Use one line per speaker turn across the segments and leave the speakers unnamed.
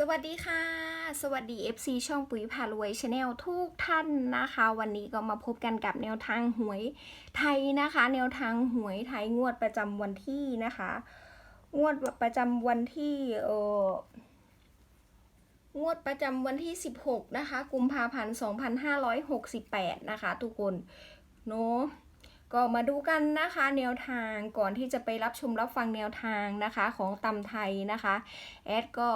สวัสดีค่ะ สวัสดี FC ช่องปุ๋ยพารวยชาแนลทุกท่านนะคะ วันนี้ก็มาพบกันกับแนวทางหวยไทยนะคะ แนวทางหวยไทยงวดประจำวันที่นะคะ งวดประจำวันที่เอองวดประจำวันที่ 16 นะคะ กุมภาพันธ์ 2568 นะคะ ทุกคนเนาะก็มาดูกันนะคะแนวทางก่อนที่จะไปรับชมรับฟังแนวทางนะคะของตำไทยนะคะแอดก็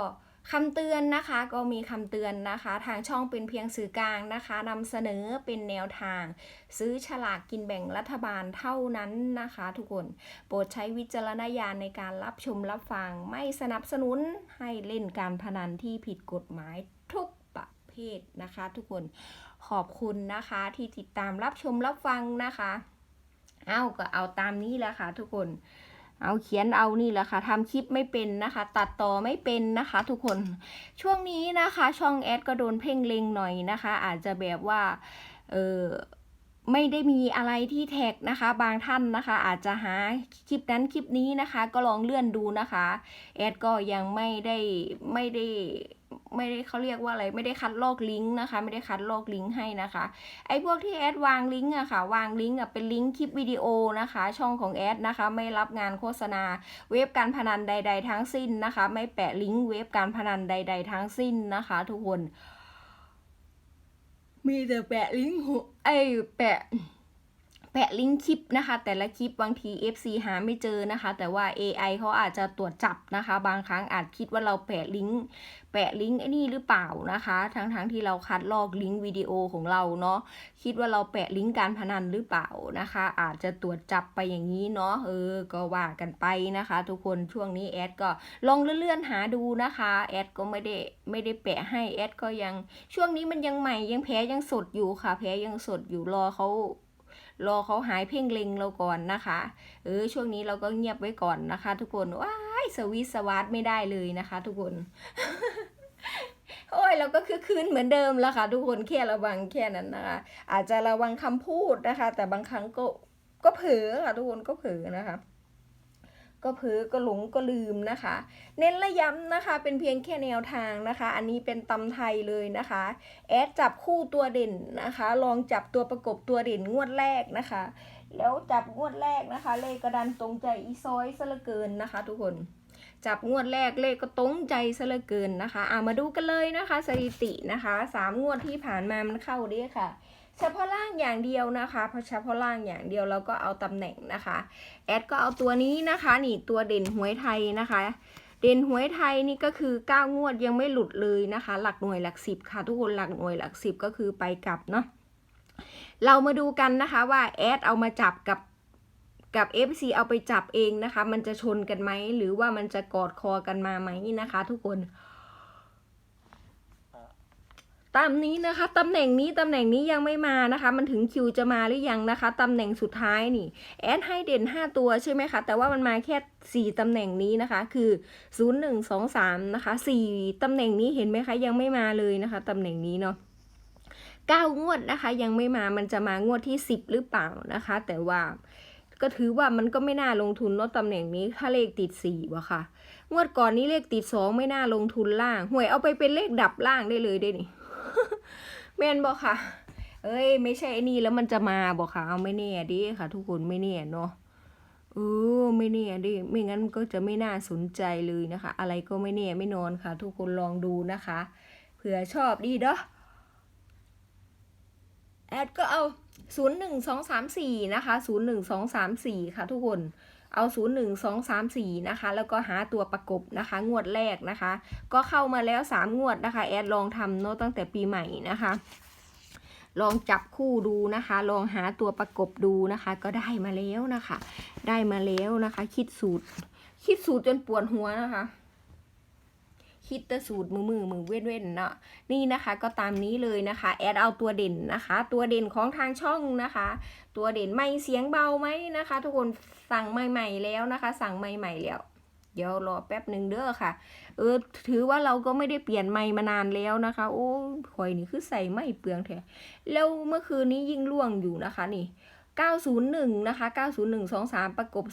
คำเตือนนะคะก็มีคำเตือนนะคะ ทางช่องเป็นเพียงสื่อกลางนะคะนำเสนอเป็นแนวทาง ซื้อฉลากกินแบ่งรัฐบาลเท่านั้นนะคะ ทุกคนโปรดใช้วิจารณญาณในการรับชมรับฟังไม่สนับสนุนให้เล่นการพนันที่ผิดกฎหมายทุกประเภทนะคะ ทุกคนขอบคุณนะคะที่ติดตามรับชมรับฟังนะคะ เอาก็เอาตามนี้แหละค่ะทุกคน เอาเขียนเอานี่แหละค่ะทำคลิปไม่เป็นนะคะ ตัดต่อไม่เป็นนะคะ ทุกคนช่วงนี้นะคะช่องแอดก็โดนเพ่งเลงหน่อยนะคะ อาจจะแบบว่าเออไม่ได้มีอะไรที่แท็กนะคะ บางท่านนะคะ อาจจะหาคลิปนั้นคลิปนี้นะคะ ก็ลองเลื่อนดูนะคะ แอดก็ยังไม่ได้ไม่ได้ ไม่ได้เขาเรียกว่าอะไรไม่ได้คัดลอกลิงก์นะคะ ไม่ได้คัดลอกลิงก์ให้นะคะไอ้พวกที่แอดวางลิงก์อะค่ะ วางลิงก์อะเป็นลิงก์คลิปวิดีโอนะคะ ช่องของแอดนะคะ ไม่รับงานโฆษณา เว็บการพนันใด ๆ ทั้งสิ้นนะคะ ไม่แปะลิงก์เว็บการพนันใด ๆ ทั้งสิ้นนะคะ ทุกคน มีแต่แปะลิงก์หัวไอ้ยแปะ แปะลิงก์คลิปนะคะ แต่ละคลิปบางที FC หาไม่เจอนะคะ แต่ว่า AI เขาอาจจะตรวจจับนะคะ บางครั้งอาจคิดว่าเราแปะลิงก์แปะลิงก์ไอ้นี่หรือเปล่านะคะ ทั้งๆทที่เราคัดลอกลิงก์วิดีโอของเราเนาะคิดว่าเราแปะลิงก์การพนันหรือเปล่านะคะ อาจจะตรวจจับไปอย่างนี้เนาะเออก็ว่ากันไปนะคะ ทุกคนช่วงนี้แอดก็ลองเลื่อนๆหาดูนะคะแอดก็ไม่ได้ไม่ได้แปะให้แอดก็ยัง ช่วงนี้มันยังใหม่ยังแพ้ยังสดอยู่ค่ะ แพ้ยังสดอยู่รอเขา รอเขาหายเพ่งเล็งเราก่อนนะคะ เออช่วงนี้เราก็เงียบไว้ก่อนนะคะ ทุกคนว้ายสวิตสวัสดไม่ได้เลยนะคะ ทุกคนโอ้ยเราก็คือคืนเหมือนเดิมแล้วค่ะ ทุกคนแค่ระวังแค่นั้นนะคะ อาจจะระวังคำพูดนะคะ แต่บางครั้งก็ก็เผลอค่ะทุกคนก็เผลอนะคะ ก็เผลอก็หลงก็ลืมนะคะ เน้นและย้ำนะคะ เป็นเพียงแค่แนวทางนะคะ อันนี้เป็นตำไทยเลยนะคะ แอดจับคู่ตัวเด่นนะคะ ลองจับตัวประกบตัวเด่นงวดแรกนะคะ แล้วจับงวดแรกนะคะ เลขกระดันตรงใจอีซอยซะเหลือเกินนะคะ ทุกคนจับงวดแรกเลขก็ตรงใจซะเหลือเกินนะคะอ่ามาดูกันเลยนะคะ สถิตินะคะสามงวดที่ผ่านมามันเข้าด้ค่ะ เฉพาะล่างอย่างเดียวนะคะเพราะเฉพาะล่างอย่างเดียวแล้วก็เอาตำแหน่งนะคะแอดก็เอาตัวนี้นะคะนี่ตัวเด่นหวยไทยนะคะ เด่นหวยไทยนี่ก็คือ9งวดยังไม่หลุดเลยนะคะ หลักหน่วยหลักสิบค่ะ ทุกคนหลักหน่วยหลักสิบก็คือไปกลับเนาะเรามาดูกันนะคะว่าแอดเอามาจับกับกับ FC เอาไปจับเองนะคะ มันจะชนกันไหมหรือว่ามันจะกอดคอกันมาไหมนะคะ ทุกคน ตามนี้นะคะตำแหน่งนี้ตำแหน่งนี้ยังไม่มานะคะ มันถึงคิวจะมาหรือยังนะคะตำแหน่งสุดท้ายนี่แอดให้เด่น 5 ตัวใช่ไหมคะ แต่ว่ามันมาแค่ 4ตำแหน่งนี้นะคะ คือ 0 1 2 3นะคะ4ตำแหน่งนี้เห็นไหมคะยังไม่มาเลยนะคะตำแหน่งนี้เนาะ9 งวดนะคะ ยังไม่มามันจะมางวดที่ 10 หรือเปล่านะคะ แต่ว่าก็ถือว่ามันก็ไม่น่าลงทุนเนาะตำแหน่งนี้ถ้าเลขติด4วะค่ะ งวดก่อนนี้เลขติด2ไม่น่าลงทุนล่างหวยเอาไปเป็นเลขดับล่างได้เลยได้นี่ แมนบอกค่ะ เอ้ย ไม่ใช่ไอ้นี่แล้วมันจะมาบอกค่ะเอาไม่แน่ดิค่ะ ทุกคนไม่แน่เนาะเออไม่แน่ดิไม่งั้นก็จะไม่น่าสนใจเลยนะคะ อะไรก็ไม่แน่ไม่นอนค่ะ ทุกคนลองดูนะคะเผื่อชอบดีเด้อแอดก็เอาศูนย์หนึ่งสองสามสี่นะคะศูนย์หนึ่งสองสามสี่ค่ะทุกคน เอาศูนย์หนึ่งสองสามสี่นะคะ แล้วก็หาตัวประกบนะคะ งวดแรกนะคะ ก็เข้ามาแล้วสามงวดนะคะ แอดลองทำเนาะตั้งแต่ปีใหม่นะคะ ลองจับคู่ดูนะคะ ลองหาตัวประกบดูนะคะ ก็ได้มาแล้วนะคะ ได้มาแล้วนะคะ คิดสูตร คิดสูตรจนปวดหัวนะคะ คิดแต่สูตรมือมือมือเว้นเว้นเนาะนี่นะคะก็ตามนี้เลยนะคะ แอดเอาตัวเด่นนะคะ ตัวเด่นของทางช่องนะคะ ตัวเด่นไม่เสียงเบาไหมนะคะ ทุกคนสั่งใหม่ๆแล้วนะคะ สั่งใหม่ๆแล้วเดี๋ยวรอแป๊บหนึ่งเด้อค่ะ เออ ถือว่าเราก็ไม่ได้เปลี่ยนไมค์มานานแล้วนะคะ โอ้ข่อยนี่คือใส่ไม่เปลืองแท้แล้วเมื่อคืนนี้ยิ่งล่วงอยู่นะคะนี่ 901 นะคะ 90123 ประกบ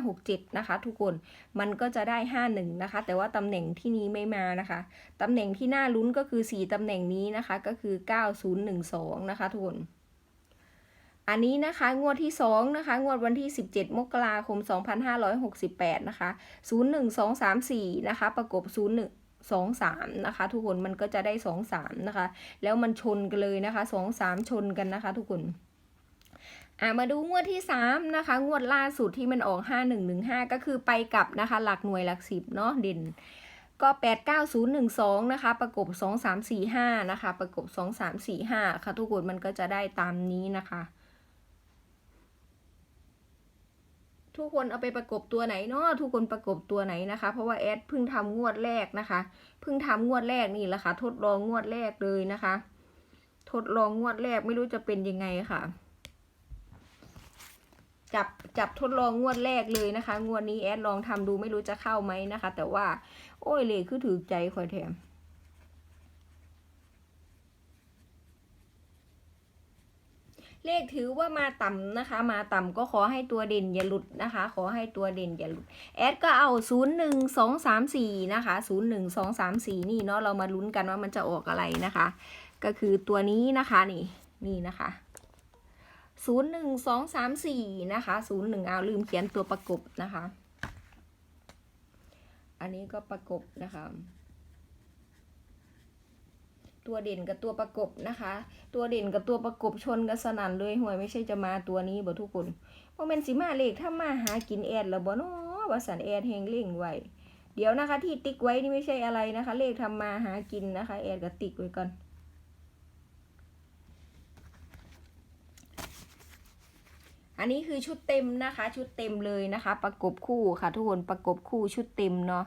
4567 นะคะ ทุกคน มันก็จะได้ 51 นะคะ แต่ว่าตำแหน่งที่นี้ไม่มานะคะ ตำแหน่งที่น่าลุ้นก็คือ 4 ตำแหน่งนี้นะคะ ก็คือ 9012 นะคะ ทุกคน อันนี้นะคะ งวดที่ 2 นะคะ งวดวันที่ 17 มกราคม 2568 นะคะ 01234 นะคะ ประกบ 01สองสามนะคะ ทุกคน มันก็จะได้สองสามนะคะ แล้วมันชนกันเลยนะคะสองสามชนกันนะคะ ทุกคน อะมาดูงวดที่สามนะคะ งวดล่าสุดที่มันออกห้าหนึ่งหนึ่งห้าก็คือไปกลับนะคะ หลักหน่วยหลักสิบเนาะเด่นก็แปดเก้าศูนย์หนึ่งสองนะคะ ประกบสองสามสี่ห้านะคะ ประกบสองสามสี่ห้าค่ะทุกคนมันก็จะได้ตามนี้นะคะ ทุกคนเอาไปประกบตัวไหนเนาะทุกคนประกบตัวไหนนะคะ เพราะว่าแอดเพิ่งทำงวดแรกนะคะ เพิ่งทำงวดแรกนี่แหละค่ะ ทดลองงวดแรกเลยนะคะ ทดลองงวดแรกไม่รู้จะเป็นยังไงค่ะ จับจับทดลองงวดแรกเลยนะคะ งวดนี้แอดลองทำดูไม่รู้จะเข้าไหมนะคะ แต่ว่า โอ้ยเลยคือถือใจคอยแถมเลขถือว่ามาต่ำนะคะ มาต่ำก็ขอให้ตัวเด่นอย่าหลุดนะคะ ขอให้ตัวเด่นอย่าหลุด แอดก็เอา 0 1 2 3 4 นะคะ 0 1 2 3 4 นี่เนาะเรามาลุ้นกันว่ามันจะออกอะไรนะคะ ก็คือตัวนี้นะคะนี่นี่นะคะ 0 1 2 3 4 นะคะ 0 1 เอาลืมเขียนตัวประกบนะคะ อันนี้ก็ประกบนะคะ ตัวเด่นกับตัวประกบนะคะ ตัวเด่นกับตัวประกบชนกันสนั่นเลยห่วยไม่ใช่จะมาตัวนี้บ่ทุกคนโมเมนสิมาเลขถ้ามาหากินแอดแล้วบ่เนาะว่าสันแอดแหงเล่งไว้เดี๋ยวนะคะที่ติ๊กไว้นี่ไม่ใช่อะไรนะคะ เลขทำมาหากินนะคะ แอดก็ติ๊กไว้ก่อน อันนี้คือชุดเต็มนะคะ ชุดเต็มเลยนะคะ ประกบคู่ค่ะทุกคนประกบคู่ชุดเต็มเนาะ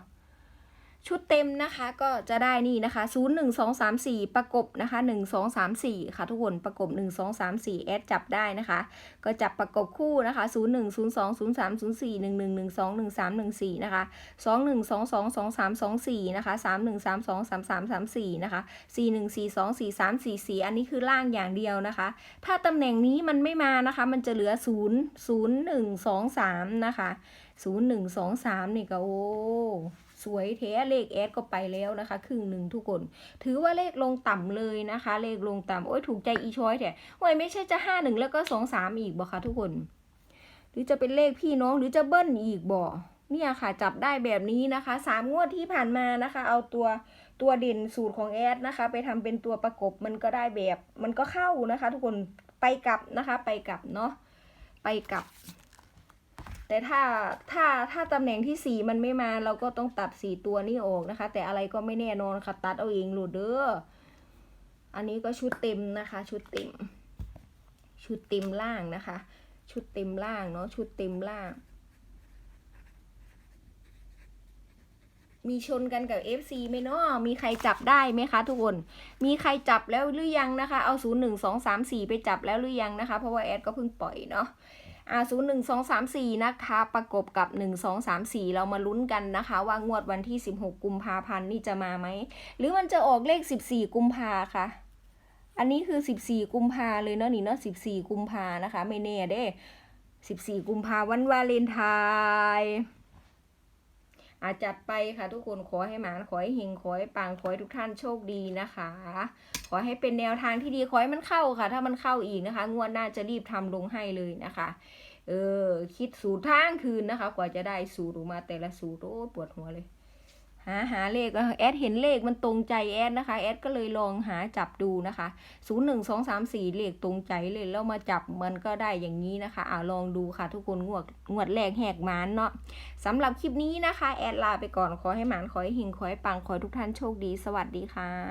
ชุดเต็มนะคะก็จะได้นี่นะคะ 0 1 2 3 4 ประกบนะคะ 1 2 3 4 ค่ะทุกคนประกบ 1 2 3 4แอดจับได้นะคะ ก็จับประกบคู่นะคะ 0 1 0 2 0 3 0 4 1 1 1 2 1 3 1 4 นะคะ 2 1 2 2 2 3 2 4 นะคะ 3 1 3 2 3 3 3 4 นะคะ 4 1 4 2 4 3 4 4 อันนี้คือล่างอย่างเดียวนะคะ ถ้าตำแหน่งนี้มันไม่มานะคะ มันจะเหลือ 0 0 1 2 3 นะคะ 0 1 2 3 นี่ก็โอ้ สวยแท้เลขแอดก็ไปแล้วนะคะครึ่งหนึ่งทุกคน ถือว่าเลขลงต่ำเลยนะคะ เลขลงต่ำโอ้ยถูกใจอีช้อยแท้โอ้ยไม่ใช่จะห้าหนึ่งแล้วก็สองสามอีกบ่คะทุกคน หรือจะเป็นเลขพี่น้องหรือจะเบิ้ลอีกบ่เนี่ยค่ะจับได้แบบนี้นะคะสามงวดที่ผ่านมานะคะ เอาตัวตัวเด่นสูตรของแอดนะคะ ไปทำเป็นตัวประกบมันก็ได้แบบ มันก็เข้านะคะ ทุกคนไปกลับนะคะ ไปกลับเนาะไปกลับ แต่ถ้าถ้าถ้าตำแหน่งที่สี่มันไม่มาเราก็ต้องตัดสี่ตัวนี้ออกนะคะ แต่อะไรก็ไม่แน่นอนค่ะ ตัดเอาเองหลุดเด้ออันนี้ก็ชุดเต็มนะคะ ชุดเต็ม ชุดเต็มล่างนะคะ ชุดเต็มล่างเนาะชุดเต็มล่าง มีชนกันกับ FC ไหมเนาะมีใครจับได้ไหมคะทุกคนมีใครจับแล้วหรือยังนะคะ เอา 0 1 2 3 4 ไปจับแล้วหรือยังนะคะ เพราะว่าแอดก็เพิ่งปล่อยเนาะ อ่าศูนย์หนึ่งสองสามสี่นะคะ ประกบกับหนึ่งสองสามสี่เรามาลุ้นกันนะคะ ว่างวดวันที่สิบหกกุมภาพันธ์นี่จะมาไหม หรือมันจะออกเลขสิบสี่กุมภาค่ะอันนี้คือ 14 กุมภาเลยเนาะนี่เนาะ 14 กุมภานะคะ ไม่แน่เด้ 14 กุมภาวันวาเลนไทน์ อาจัดไปค่ะทุกคนขอให้หมานขอให้เฮงขอให้ปังขอให้ทุกท่านโชคดีนะคะ ขอให้เป็นแนวทางที่ดีขอให้มันเข้าค่ะ ถ้ามันเข้าอีกนะคะ งวดหน้าจะรีบทำลงให้เลยนะคะ เออคิดสูตรทางคืนนะคะ กว่าจะได้สูตรออกมาแต่ละสูตรโอ้ปวดหัวเลย หาหาเลขแอดเห็นเลขมันตรงใจแอดนะคะ แอดก็เลยลองหาจับดูนะคะ01234 เลขตรงใจเลยแล้วมาจับมันก็ได้อย่างนี้นะคะอ่าลองดูค่ะทุกคนงวดงวดแรกแหกมานเนาะสำหรับคลิปนี้นะคะ แอดลาไปก่อนขอให้หมานขอให้หิงขอให้ปังขอให้ทุกท่านโชคดี สวัสดีค่ะ